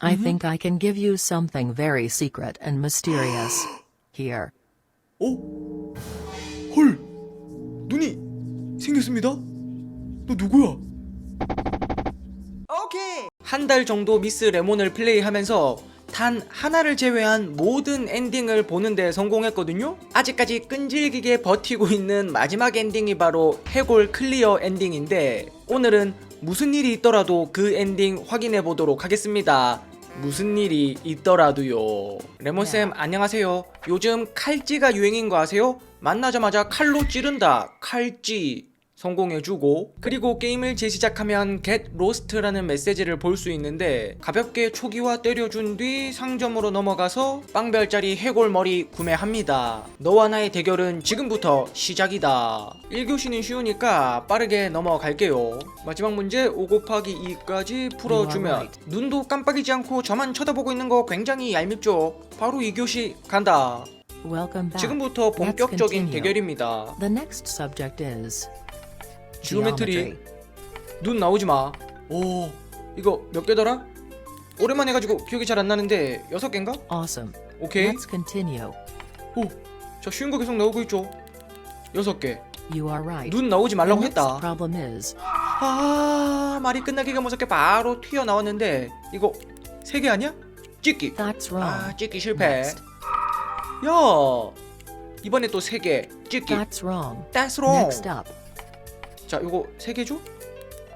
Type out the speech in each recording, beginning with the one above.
I think I can give you something very secret and mysterious. Here. 어? 헐! 눈이 생겼습니다? 너 누구야? 오케이! 한 달 정도 미스 레몬을 플레이하면서 단 하나를 제외한 모든 엔딩을 보는데 성공했거든요? 아직까지 끈질기게 버티고 있는 마지막 엔딩이 바로 해골 클리어 엔딩인데 오늘은 무슨 일이 있더라도 그 엔딩 확인해 보도록 하겠습니다. 무슨 일이 있더라도요. 레몬쌤 안녕하세요. 요즘 칼찌가 유행인 거 아세요? 만나자마자 칼로 찌른다. 칼찌. 성공해주고 그리고 게임을 재시작하면 get lost라는 메시지를 볼 수 있는데 가볍게 초기화 때려준 뒤 상점으로 넘어가서 빵별짜리 해골머리 구매합니다 너와 나의 대결은 지금부터 시작이다 1교시는 쉬우니까 빠르게 넘어갈게요 마지막 문제 5 곱하기 2까지 풀어주면. 눈도 깜빡이지 않고 저만 쳐다보고 있는 거 굉장히 얄밉죠 바로 2교시 간다. 지금부터 본격적인. 대결입니다 The next subject is geometry. 눈 나오지 마. 오 이거 몇 개더라? 오랜만에 해가지고 기억이 잘 안 나는데 여섯 개인가? Awesome. 오케이. Let's continue. 자 쉬운 거 계속 나오고 있죠. 여섯 개. You are right. 눈 나오지 말라고 next 했다. problem is 아 말이 끝나기가 무섭게 바로 튀어 나왔는데 이거 세 개 아니야? 찍기. that's wrong. 아 찍기 실패. Next. 야 이번에 또 세 개. 찍기. That's wrong. That's wrong. Next up. 자 이거 세 개죠?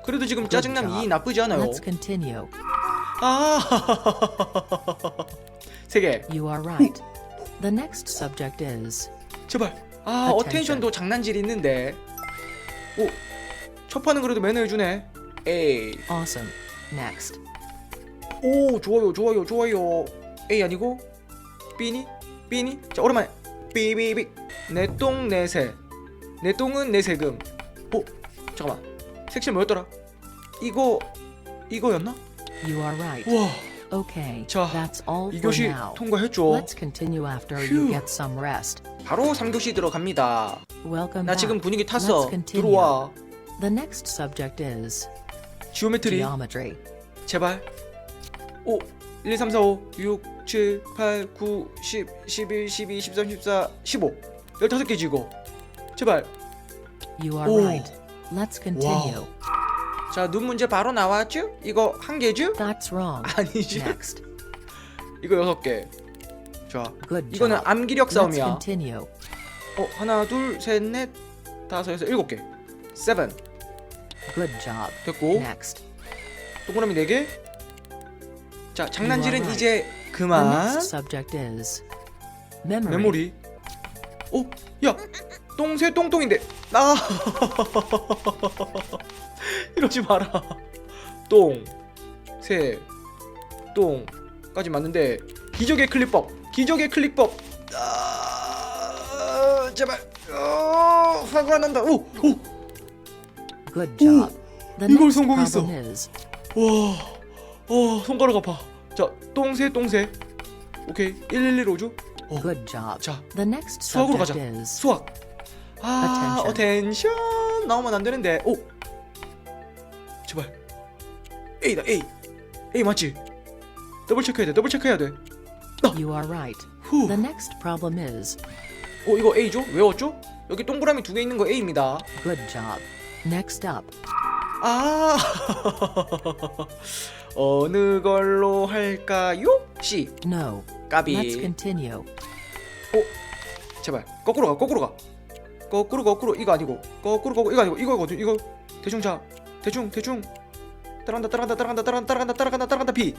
그래도 지금 짜증남. 이 나쁘지 않아요. Let's continue. 아, 세 개. You are right. The next subject is 제발. 아, Attention. 어텐션도 장난질 있는데. 오, 첫 판은 그래도 매너 해주네. 에이. awesome. Next. 오, 좋아요, 좋아요, 좋아요. A 아니고 B니? B니? 자, 오랜만에. 삐삐삐. 내 똥, 내 새. 내 똥은 내 세금. 오, 잠깐만. 섹션 뭐였더라? 이거, 이거였나? You are right. 우와, Okay. 자, That's all 이 for 교시 now. 통과했죠. Let's continue after you get some rest. 바로 3교시 들어갑니다. Welcome 나 back. 지금 분위기 탔어. Let's continue. 들어와. The next subject is 지오메트리. geometry. 제발 5 1 2 3 4 5 6 7 8 9 10 11 12 13 14 15 15개지 이거 제발 You are 오. right. Let's continue. 자 눈 문제 바로 나왔죠? 이거 한 개죠? That's wrong. 아니지 Next. 이거 여섯 개 자, Good 이거는 job. 암기력 Let's 싸움이야 continue. 어 하나 둘 셋 넷 다섯 여섯 일곱 개 세븐 Good job. 됐고 Next. 동그라미 네 개 자 장난질은 You are 이제 The 그만 next subject is memory. 메모리. 어, 야, 똥새 똥똥인데. 아, 이러지 마라. 똥, 새, 똥 까지 맞는데 기적의 클릭법, 기적의 클릭법. 아, 제발. 어, 화가 난다. 오, 오, Good job. The 이걸 next 성공했어. problem is 와, 어, 손가락 아파. 자, 똥새 똥새. 오케이, 111호죠. 어, good job. 자, The next 수학으로 가자. is 수학. 아, 어텐션 나오면 안 되는데. 오. 제발. A다 A. A 맞지? 더블 체크해야 돼. 더블 체크해야 돼. you are right. 후. The next problem is 오 이거 A죠? 외웠죠? 여기 동그라미 두 개 있는 거 A입니다. good job. Next up. 아. 어느 걸로 할까요? C. No. 까비. Let's continue. 제발. 거꾸로 가. 거꾸로 가. 거꾸로 거꾸로 이거 아니고. 거꾸로 거꾸로 이거 아니고 이거거든. 이거 대충 자. 대충 대충. 따라간다 따라간다 따라간다 따라간다 따라간다 따라간다 따라간다 B.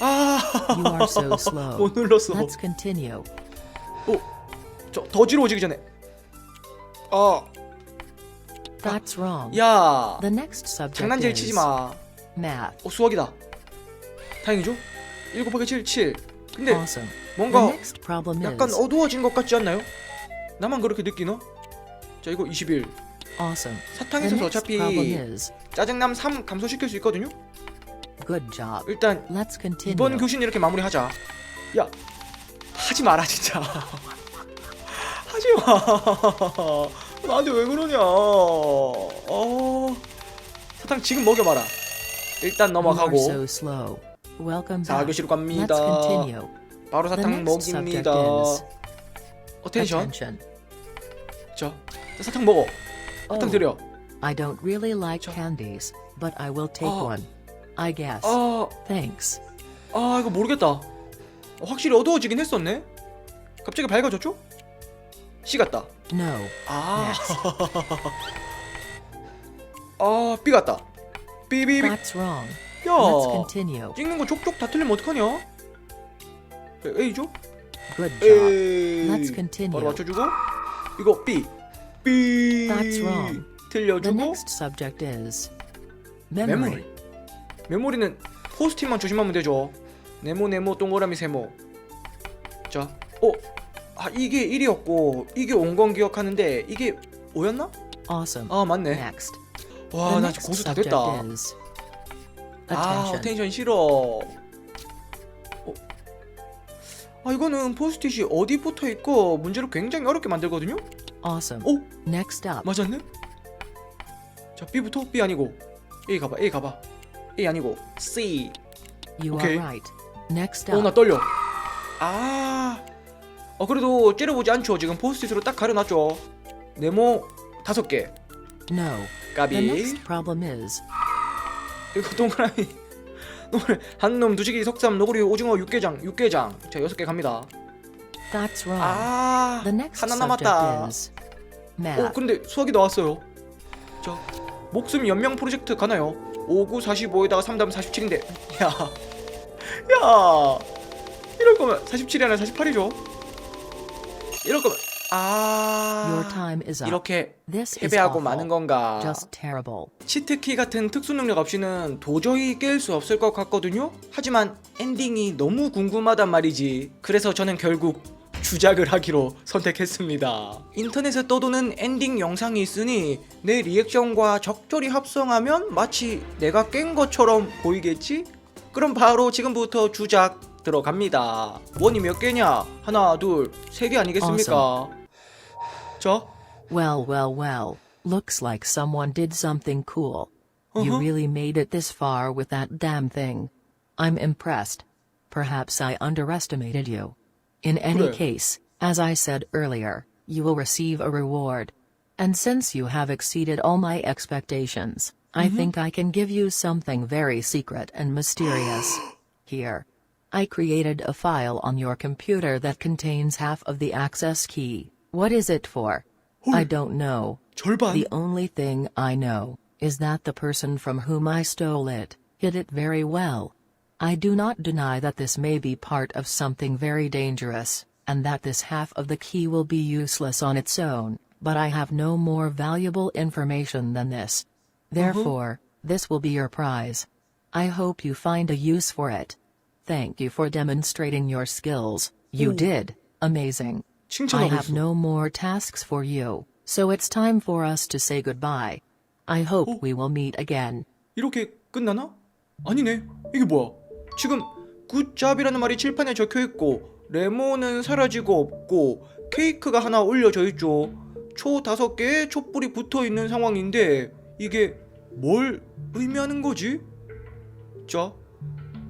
아. You are so slow. 못 눌렀어. Let's continue. 저더 지러워지기 전에. 아. That's wrong. 야. The next subject 장난질 치지 마. math. 어 수학이다. 다행이죠? 7 곱하기 7 7. 근데 Awesome. 뭔가 The next problem 약간 is 어두워진 것 같지 않나요? 나만 그렇게 느끼나? 자 이거 21 awesome. 사탕에 The 있어서 next 어차피 is 짜증남 3 감소시킬 수 있거든요? good job. 일단 Let's continue. 이번 교시는 이렇게 마무리하자 야 하지 마라 진짜 하지 마 나한테 왜 그러냐 어 사탕 지금 먹여봐라 일단 You are 넘어가고 so slow. Welcome back. 4교시로 갑니다. Continue. 바로 The 사탕 next subject 먹입니다. is 어 텐션. attention. 자, 자, 사탕 먹어. 사탕 Oh, 드려. I don't really like 저- candies, but I will take 어. one. I guess. 아, Thanks. 아 이거 모르겠다. 어, 확실히 어두워지긴 했었네. 갑자기 밝아졌죠? C 같다. No. 아, Next. 아 B 같다. B B B. That's wrong. 야, Let's continue. 찍는 거 족족 다 틀리면 어떡하냐? 그래, A죠? Good job. A. Let's continue. 바로 맞춰주고 이거 B. B. That's wrong. The 틀려주고 next subject is memory. 메모리. 메모리는 포스트잇만 조심하면 되죠. 네모 네모 동그라미 세모. 자, 어, 아 이게 1이었고 이게 온 건 기억하는데 이게 5였나? Awesome. 아 맞네. Next. 와, The 나 next 지금 고수 다 subject 됐다. is 아, attention. 어텐션 싫어. 어. 아 이거는 포스트잇이 어디 붙어 있고 문제를 굉장히 어렵게 만들거든요. Awesome. 오, Next up. 맞았네? 자, B부터 B 아니고 A 가봐, A 가봐. A 아니고 C. You okay. are right. Next 어, 나 up. 떨려. 아, 어 그래도 째려보지 않죠. 지금 포스트잇으로 딱 가려놨죠. 네모 다섯 개. No. 까비. The next problem is 이거 동그라미. 한놈 두식이 석삼 노구리 오징어 육개장 육개장. 자 여섯 개 갑니다. that's wrong. 아, The next 하나 남았다. is 어, math. 근데 수학이 나왔어요. 자, 목숨 연명 프로젝트 가나요? 59 45에다가 3다음 47인데. 야. 야. 이럴 거면 47이 아니라 48이죠. 이럴 거면 아. Your time is up. 이렇게 This is 패배하고 awful. 마는 건가? Just terrible. 치트키 같은 특수 능력 없이는 도저히 깰 수 없을 것 같거든요. 하지만 엔딩이 너무 궁금하단 말이지. 그래서 저는 결국 주작을 하기로 선택했습니다. 인터넷에 떠도는 엔딩 영상이 있으니 내 리액션과 적절히 합성하면 마치 내가 깬 것처럼 보이겠지? 그럼 바로 지금부터 주작 들어갑니다. 원이 몇 개냐? 하나, 둘, 세 개 아니겠습니까? 자, Well, well, well. Looks like someone did something cool. You Uh-huh. really made it this far with that damn thing. I'm impressed. Perhaps I underestimated you. In any 그래. case, as I said earlier, you will receive a reward. And since you have exceeded all my expectations, I think I can give you something very secret and mysterious. Here. I created a file on your computer that contains half of the access key. What is it for? I don't know. The only thing I know is that the person from whom I stole it hid it very well. I do not deny that this may be part of something very dangerous, and that this half of the key will be useless on its own, but I have no more valuable information than this. Therefore, uh-huh. this will be your prize. I hope you find a use for it. Thank you for demonstrating your skills. You Ooh. did. Amazing. I 칭찬하고 have 있어. no more tasks for you, so it's time for us to say goodbye. I hope Oh. we will meet again. 이렇게 끝나나? 아니네. 이게 뭐야? 지금 굿잡이라는 말이 칠판에 적혀 있고 레몬은 사라지고 없고 케이크가 하나 올려져 있죠. 초 다섯 개에 촛불이 붙어 있는 상황인데 이게 뭘 의미하는 거지? 자,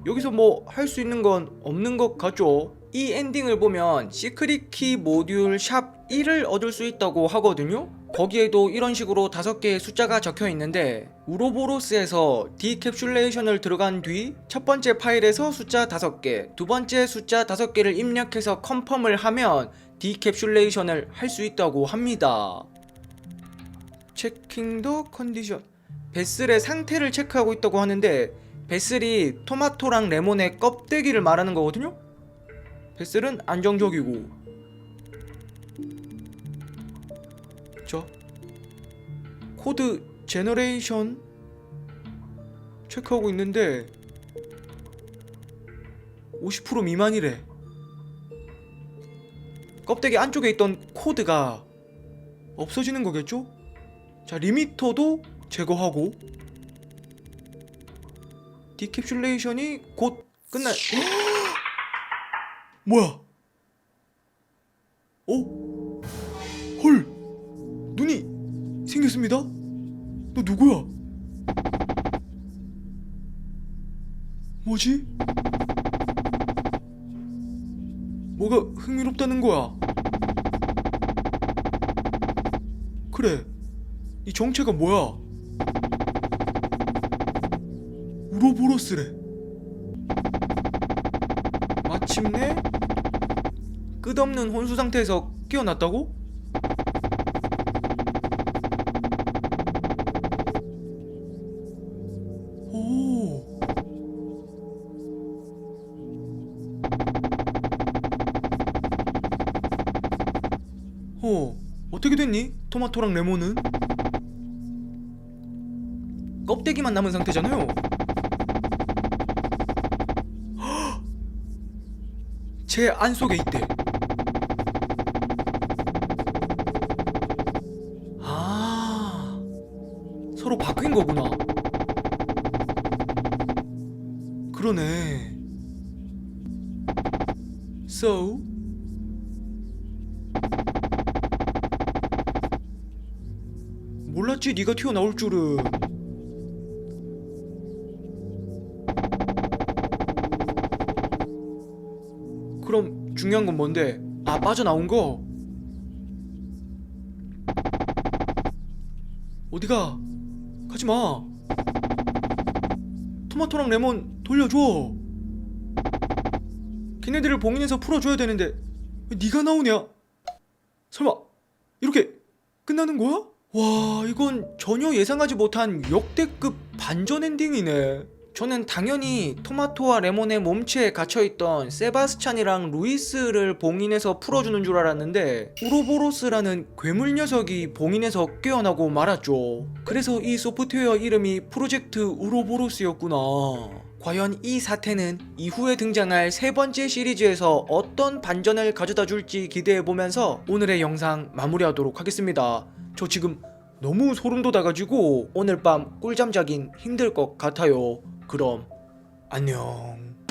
여기서 뭐 할 수 있는 건 없는 것 같죠? 이 엔딩을 보면 시크릿 키 모듈 샵 1을 얻을 수 있다고 하거든요? 거기에도 이런 식으로 다섯 개의 숫자가 적혀 있는데 우로보로스에서 디캡슐레이션을 들어간 뒤 첫 번째 파일에서 숫자 다섯 개, 두 번째 숫자 다섯 개를 입력해서 컨펌을 하면 디캡슐레이션을 할 수 있다고 합니다. 체킹 더 컨디션 베슬의 상태를 체크하고 있다고 하는데 베슬이 토마토랑 레몬의 껍데기를 말하는 거거든요. 베슬은 안정적이고 저 코드 제너레이션 체크하고 있는데 50% 미만이래. 껍데기 안쪽에 있던 코드가 없어지는 거겠죠? 자, 리미터도 제거하고 디캡슐레이션이 곧 끝날 뭐야? 어? 헐! 눈이 생겼습니다? 너 누구야? 뭐지? 뭐가 흥미롭다는 거야? 그래, 이 정체가 뭐야? 우로보로스래. 마침내 끝없는 혼수 상태에서 깨어났다고? 오. 어, 어떻게 됐니? 토마토랑 레몬은? 껍데기만 남은 상태잖아요. 제 안 속에 있대. So, 몰랐지 네가 튀어나올 줄은. 그럼 중요한 건 뭔데? 아 빠져나온 거? 어디가? 가지마 토마토랑 레몬 돌려줘 걔네들을 봉인해서 풀어줘야 되는데 왜 네가 나오냐? 설마 이렇게 끝나는 거야? 와 이건 전혀 예상하지 못한 역대급 반전 엔딩이네 저는 당연히 토마토와 레몬의 몸체에 갇혀있던 세바스찬이랑 루이스를 봉인해서 풀어주는 줄 알았는데 우로보로스라는 괴물 녀석이 봉인해서 깨어나고 말았죠 그래서 이 소프트웨어 이름이 프로젝트 우로보로스였구나 과연 이 사태는 이후에 등장할 세 번째 시리즈에서 어떤 반전을 가져다 줄지 기대해보면서 오늘의 영상 마무리하도록 하겠습니다 저 지금 너무 소름 돋아가지고 오늘 밤 꿀잠 자긴 힘들 것 같아요. 그럼 안녕.